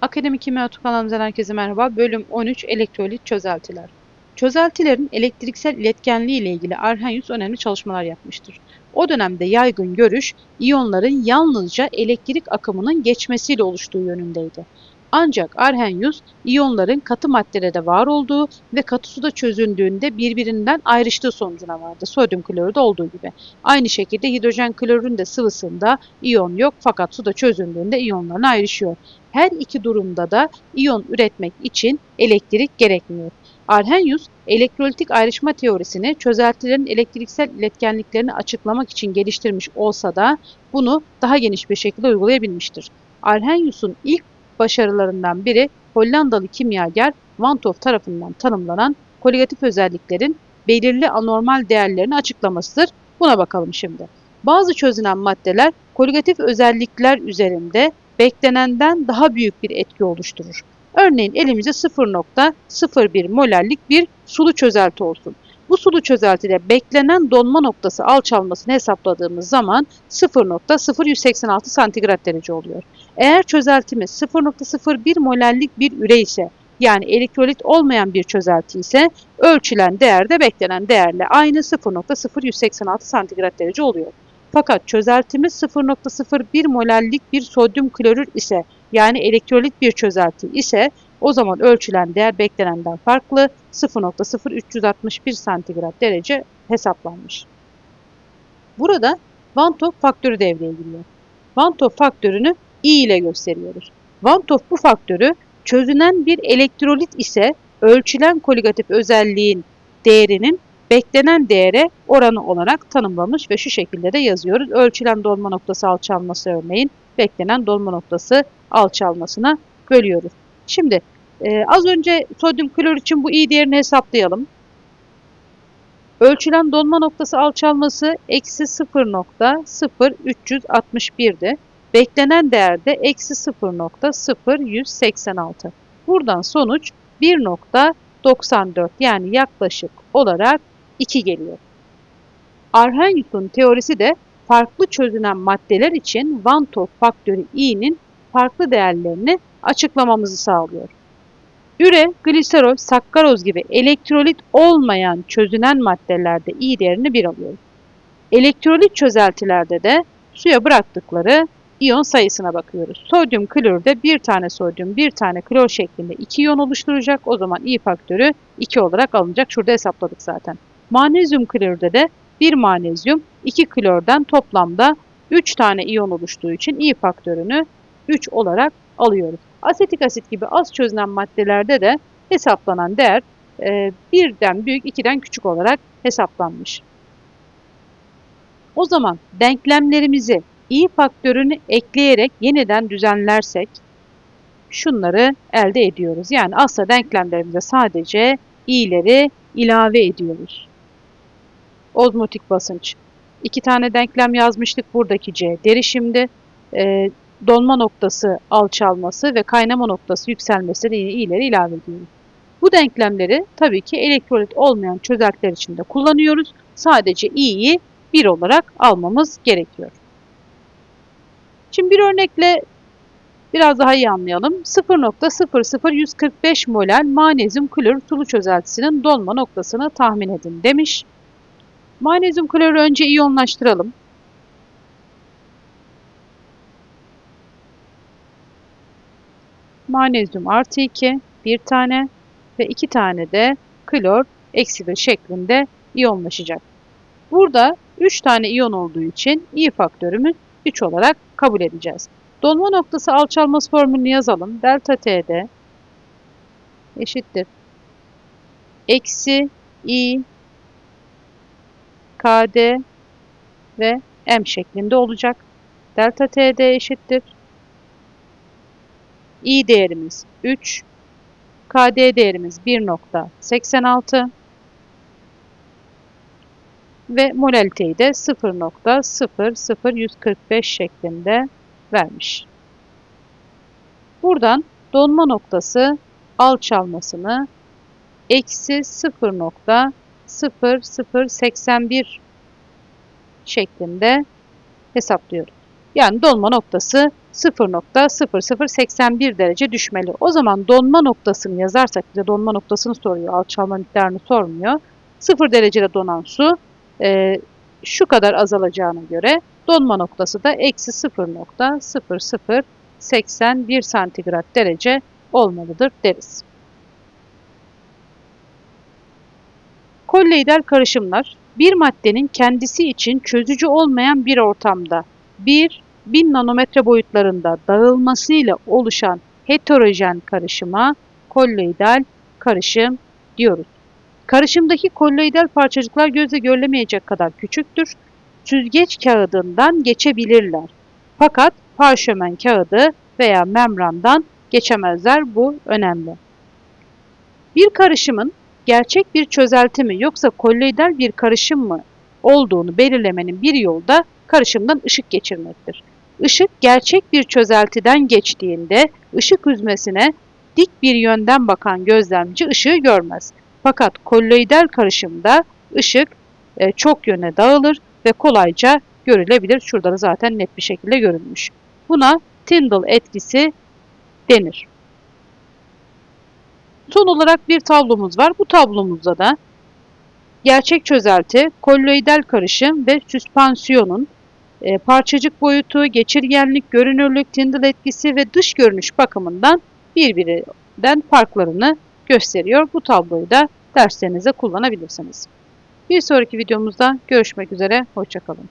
Akademik Kimya kanalımızdan herkese merhaba. Bölüm 13 Elektrolit Çözeltiler. Çözeltilerin elektriksel iletkenliği ile ilgili Arrhenius önemli çalışmalar yapmıştır. O dönemde yaygın görüş iyonların yalnızca elektrik akımının geçmesiyle oluştuğu yönündeydi. Ancak Arrhenius iyonların katı maddelerde var olduğu ve katı suda çözüldüğünde birbirinden ayrıştığı sonucuna vardı. Sodyum klorürde olduğu gibi. Aynı şekilde hidrojen klorürün de sıvısında iyon yok fakat suda çözüldüğünde iyonların ayrışıyor. Her iki durumda da iyon üretmek için elektrik gerekmiyor. Arrhenius, elektrolitik ayrışma teorisini çözeltilerin elektriksel iletkenliklerini açıklamak için geliştirmiş olsa da bunu daha geniş bir şekilde uygulayabilmiştir. Arrhenius'un ilk başarılarından biri Hollandalı kimyager Van 't Hoff tarafından tanımlanan koligatif özelliklerin belirli anormal değerlerini açıklamasıdır. Buna bakalım şimdi. Bazı çözünen maddeler koligatif özellikler üzerinde beklenenden daha büyük bir etki oluşturur. Örneğin elimize 0.01 molarlik bir sulu çözelti olsun. Bu sulu çözeltide beklenen donma noktası alçalmasını hesapladığımız zaman 0.0186 santigrat derece oluyor. Eğer çözeltimiz 0.01 molarlik bir üre ise yani elektrolit olmayan bir çözelti ise ölçülen değer de beklenen değerle aynı 0.0186 santigrat derece oluyor. Fakat çözeltimiz 0.01 molallik bir sodyum klorür ise yani elektrolit bir çözelti ise o zaman ölçülen değer beklenenden farklı 0.0361 santigrat derece hesaplanmış. Burada Van faktörü devreye giriyor. Van faktörünü I ile gösteriyoruz. Van bu faktörü çözünen bir elektrolit ise ölçülen koligatif özelliğin değerinin beklenen değere oranı olarak tanımlamış ve şu şekilde de yazıyoruz. Ölçülen dolma noktası alçalması örneğin beklenen dolma noktası alçalmasına bölüyoruz. Şimdi e, az önce sodyum klor için bu i değerini hesaplayalım. Ölçülen dolma noktası alçalması eksi 0.0361'di. Beklenen değer de eksi 0.0186. Buradan sonuç 1.94 yani yaklaşık olarak 2 geliyor. Arrhenius'un teorisi de farklı çözünen maddeler için Van 't Hoff faktörü i'nin farklı değerlerini açıklamamızı sağlıyor. Üre, gliserol, sakkaroz gibi elektrolit olmayan çözünen maddelerde i değerini 1 alıyoruz. Elektrolit çözeltilerde de suya bıraktıkları iyon sayısına bakıyoruz. Sodyum klorürde bir tane sodyum, bir tane klor şeklinde 2 iyon oluşturacak. O zaman i faktörü 2 olarak alınacak. Şurada hesapladık zaten. Manezyum klorürde de bir manezyum 2 klordan toplamda 3 tane iyon oluştuğu için i faktörünü 3 olarak alıyoruz. Asetik asit gibi az çözünen maddelerde de hesaplanan değer e, birden büyük, ikiden küçük olarak hesaplanmış. O zaman denklemlerimizi i faktörünü ekleyerek yeniden düzenlersek şunları elde ediyoruz. Yani asla denklemlerimize sadece i'leri ilave ediyoruz. Ozmotik basınç. İki tane denklem yazmıştık. Buradaki C derişimdi. E, dolma noktası alçalması ve kaynama noktası yükselmesi de yine i'leri ilave ediyoruz. Bu denklemleri tabii ki elektrolit olmayan çözeltiler için de kullanıyoruz. Sadece i'yi 1 olarak almamız gerekiyor. Şimdi bir örnekle biraz daha iyi anlayalım. 0.00145 molal manezyum klor sulu çözeltisinin dolma noktasını tahmin edin demiş. Manezyum klorü önce iyonlaştıralım. Manezyum artı 2 bir tane ve iki tane de klor eksi 1 şeklinde iyonlaşacak. Burada 3 tane iyon olduğu için i faktörümüz 3 olarak kabul edeceğiz. Dolma noktası alçalması formülünü yazalım. Delta T'de eşittir. Eksi i KD ve M şeklinde olacak. Delta TD eşittir. I değerimiz 3. KD değerimiz 1.86 ve molaliteyi de 0.00145 şeklinde vermiş. Buradan donma noktası alçalmasını eksi 0.0081 şeklinde hesaplıyoruz. Yani dolma noktası 0.0081 derece düşmeli. O zaman donma noktasını yazarsak bize donma noktasını soruyor. Alçalma miktarını sormuyor. 0 derecede donan su e, şu kadar azalacağına göre donma noktası da eksi 0.0081 santigrat derece olmalıdır deriz. Kolloidal karışımlar bir maddenin kendisi için çözücü olmayan bir ortamda 1 1000 nanometre boyutlarında dağılmasıyla oluşan heterojen karışıma kolloidal karışım diyoruz. Karışımdaki kolloidal parçacıklar gözle görülemeyecek kadar küçüktür. Süzgeç kağıdından geçebilirler. Fakat parşömen kağıdı veya membrandan geçemezler. Bu önemli. Bir karışımın gerçek bir çözelti mi yoksa kolloidal bir karışım mı olduğunu belirlemenin bir yolu da karışımdan ışık geçirmektir. Işık gerçek bir çözeltiden geçtiğinde ışık hüzmesine dik bir yönden bakan gözlemci ışığı görmez. Fakat kolloidal karışımda ışık e, çok yöne dağılır ve kolayca görülebilir. Şurada da zaten net bir şekilde görünmüş. Buna Tyndall etkisi denir. Son olarak bir tablomuz var. Bu tablomuzda da gerçek çözelti, kolloidal karışım ve süspansiyonun e, parçacık boyutu, geçirgenlik, görünürlük, Tyndall etkisi ve dış görünüş bakımından birbirinden farklarını gösteriyor. Bu tabloyu da derslerinizde kullanabilirsiniz. Bir sonraki videomuzda görüşmek üzere, hoşçakalın.